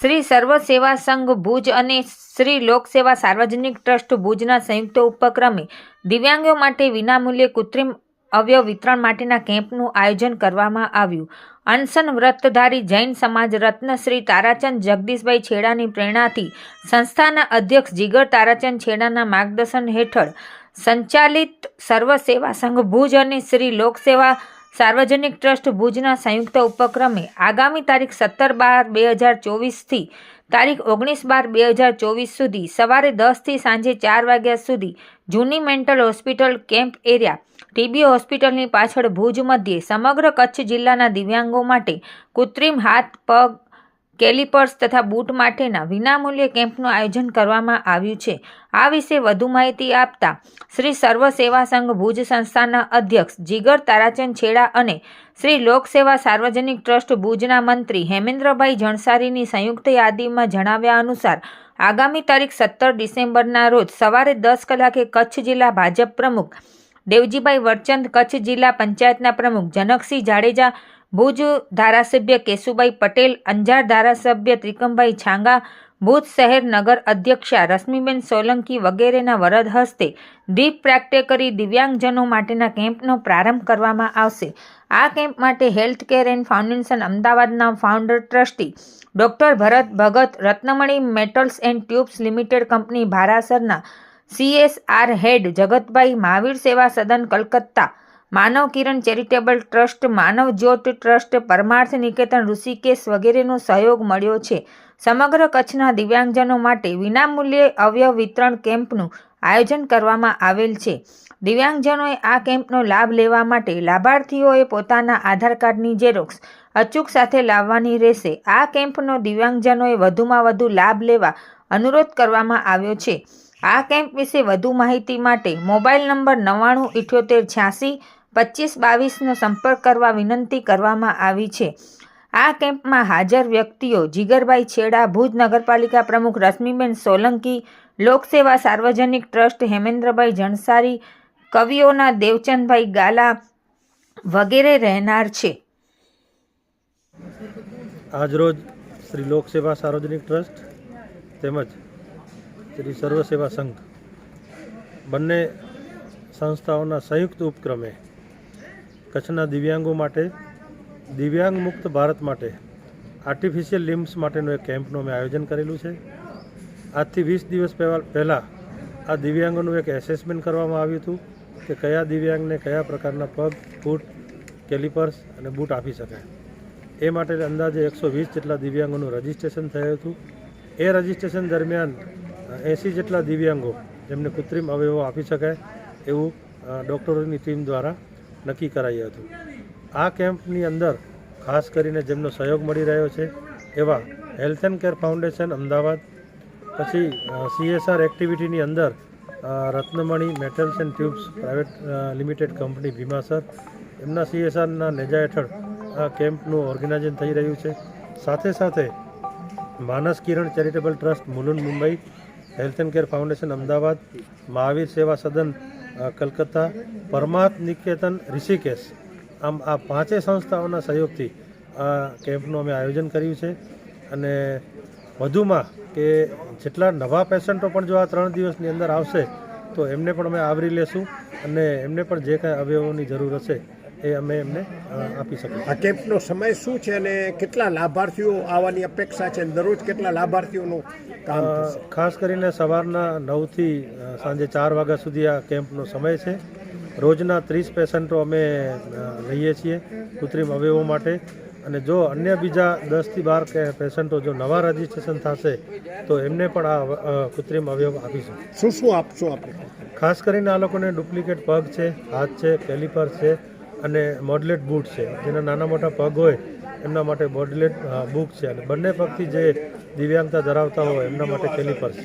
શ્રી સર્વ સેવા સંઘ ભુજ અને શ્રી લોકસેવા સાર્વજનિક ટ્રસ્ટ ભુજના સંયુક્ત ઉપક્રમે દિવ્યાંગો માટે વિનામૂલ્યે કૃત્રિમ અવયવ વિતરણ માટેના કેમ્પનું આયોજન કરવામાં આવ્યું. અનશન વ્રતધારી જૈન સમાજ રત્ન શ્રી તારાચંદ જગદીશભાઈ છેડાની પ્રેરણાથી સંસ્થાના અધ્યક્ષ જીગર તારાચંદ છેડાના માર્ગદર્શન હેઠળ સંચાલિત સર્વ સેવા સંઘ ભુજ અને શ્રી લોકસેવા સાર્વજનિક ટ્રસ્ટ ભુજના સંયુક્ત ઉપક્રમે આગામી તારીખ સત્તર બાર બે હજાર ચોવીસથી તારીખ ઓગણીસ બાર બે હજાર ચોવીસ સુધી સવારે દસથી સાંજે ચાર વાગ્યા સુધી જૂની mental hospital camp area, TB હોસ્પિટલની પાછળ ભુજ મધ્યે સમગ્ર કચ્છ જિલ્લાના દિવ્યાંગો માટે કૃત્રિમ હાથ, પગ કેલિપર્સ તથા બૂટ માટેના વિનામૂલ્યે કેમ્પનું આયોજન કરવામાં આવ્યું છે. આ વિશે વધુ માહિતી આપતા શ્રી સર્વ સેવા સંઘ ભુજ સંસ્થાના અધ્યક્ષ જીગર તારાચંદ છેડા અને શ્રી લોકસેવા સાર્વજનિક ટ્રસ્ટ ભુજના મંત્રી હેમેન્દ્રભાઈ જણસારીની સંયુક્ત યાદીમાં જણાવ્યા અનુસાર, આગામી તારીખ સત્તર ડિસેમ્બરના રોજ સવારે દસ કલાકે કચ્છ જિલ્લા ભાજપ પ્રમુખ દેવજીભાઈ વરચંદ, કચ્છ જિલ્લા પંચાયતના પ્રમુખ જનકસિંહ જાડેજા ભુજ ધારાસભ્ય કેશુભાઈ પટેલ, અંજાર ધારાસભ્ય ત્રિકમભાઈ છાંગા, ભુજ શહેર નગર અધ્યક્ષા રશ્મિબેન સોલંકી વગેરેના વરદ હસ્તે દીપ પ્રાગટ્ય કરી દિવ્યાંગજનો માટેના કેમ્પનો પ્રારંભ કરવામાં આવશે. આ કેમ્પ માટે હેલ્થ કેર એન્ડ ફાઉન્ડેશન અમદાવાદના founder trustee doctor Bharat Bhagat, Ratnamani metals and tubes limited company ભારાસરના CSR head Jagatbhai Mahavir Seva Sadan Calcutta Manav Kiran charitable trust, Manav Jyot trust, Parmarth Niketan Rishikesh વગેરેનો સહયોગ મળ્યો છે. સમગ્ર કચ્છના દિવ્યાંગજનો માટે વિનામૂલ્યે અવયવ વિતરણ કેમ્પનું આયોજન કરવામાં આવેલ છે. દિવ્યાંગજનોએ આ કેમ્પનો લાભ લેવા માટે લાભાર્થીઓએ પોતાના આધાર કાર્ડની ઝેરોક્સ અચૂક સાથે લાવવાની રહેશે. આ કેમ્પનો દિવ્યાંગજનોએ વધુમાં વધુ લાભ લેવા અનુરોધ કરવામાં આવ્યો છે. આ કેમ્પ વિશે વધુ માહિતી માટે મોબાઈલ નંબર નવ્વાણું ઇઠ્યોતેર છ્યાસી પચીસ બાવીસનો સંપર્ક કરવા વિનંતી કરવામાં આવી છે. આ કેમ્પમાં હાજર વ્યક્તિઓ જીગરભાઈ છેડા, ભુજ નગરપાલિકા પ્રમુખ રશ્મિબેન સોલંકી, લોકસેવા સાર્વજનિક ટ્રસ્ટ હેમેન્દ્રભાઈ જણસારી, કવિઓના દેવચંદભાઈ ગાલા વગેરે રહેનાર છે. આજરોજ શ્રી લોકસેવા સાર્વજનિક ટ્રસ્ટ તેમજ શ્રી સર્વસેવા સંઘ બંને સંસ્થાઓના સંયુક્ત ઉપક્રમે કચ્છના દિવ્યાંગો માટે દિવ્યાંગ મુક્ત ભારત માટે આર્ટિફિશિયલ લિમ્સ માટેનું એક કેમ્પનું અમે આયોજન કરેલું છે. આજથી વીસ દિવસ પહેલાં આ દિવ્યાંગોનું એક એસેસમેન્ટ કરવામાં આવ્યું હતું કે કયા દિવ્યાંગને કયા પ્રકારના પગ, ફૂટ કેલિપર્સ અને બૂટ આપી શકાય. એ માટે અંદાજે એકસો વીસ જેટલા દિવ્યાંગોનું રજિસ્ટ્રેશન થયું હતું. એ રજિસ્ટ્રેશન દરમિયાન એંસી જેટલા દિવ્યાંગો જેમને કૃત્રિમ અવયવો આપી શકાય એવું ડૉક્ટરોની ટીમ દ્વારા નક્કી કરાયું હતું. આ કેમ્પની અંદર ખાસ કરીને જેમનો સહયોગ મળી રહ્યો છે એવા health and care foundation Ahmedabad, પછી સીએસઆર એક્ટિવિટીની અંદર Ratnamani metals and tubes private limited company Bhimasar એમના સીએસઆરના નેજા હેઠળ આ કેમ્પનું ઓર્ગેનાઇઝન થઈ રહ્યું છે. સાથે સાથે Manas Kiran charitable trust Mulund Mumbai, health and care foundation Ahmedabad, Mahavir Seva Sadan Calcutta પરમાર્થ Niketan Rishikesh. આમ આ પાંચેય સંસ્થાઓના સહયોગથી આ કેમ્પનું અમે આયોજન કર્યું છે. અને વધુમાં કે જેટલા નવા પેશન્ટો પણ જો આ ત્રણ દિવસની અંદર આવશે, તો એમને પણ અમે આવરી લેશું અને એમને પણ જે કાંઈ અવયવોની જરૂર હશે એ અમે એમને આપી શકીએ. આ કેમ્પનો સમય શું છે અને કેટલા લાભાર્થીઓ આવવાની અપેક્ષા છે અને દરરોજ કેટલા લાભાર્થીઓનું કામ ખાસ કરીને સવારના નવથી સાંજે ચાર વાગ્યા સુધી આ કેમ્પનો સમય છે. રોજના ત્રીસ પેશન્ટો અમે લઈએ છીએ કૃત્રિમ અવયવો માટે. અને જો અન્ય બીજા દસથી બાર કે પેશન્ટો જો નવા રજીસ્ટ્રેશન થશે તો એમને પણ આ કૃત્રિમ અવયવ આપીશું. શું શું આપશો આપણે? ખાસ કરીને આ લોકોને ડુપ્લિકેટ પગ છે હાથ છે પેલીપર છે અને મોડલેટ બૂટ છે. જેના નાના મોટા પગ હોય, એમના માટે મોડલેટ બૂટ છે. અને બંને પગથી જે દિવ્યાંગતા ધરાવતા હોય, એમના માટે કેલિપર છે.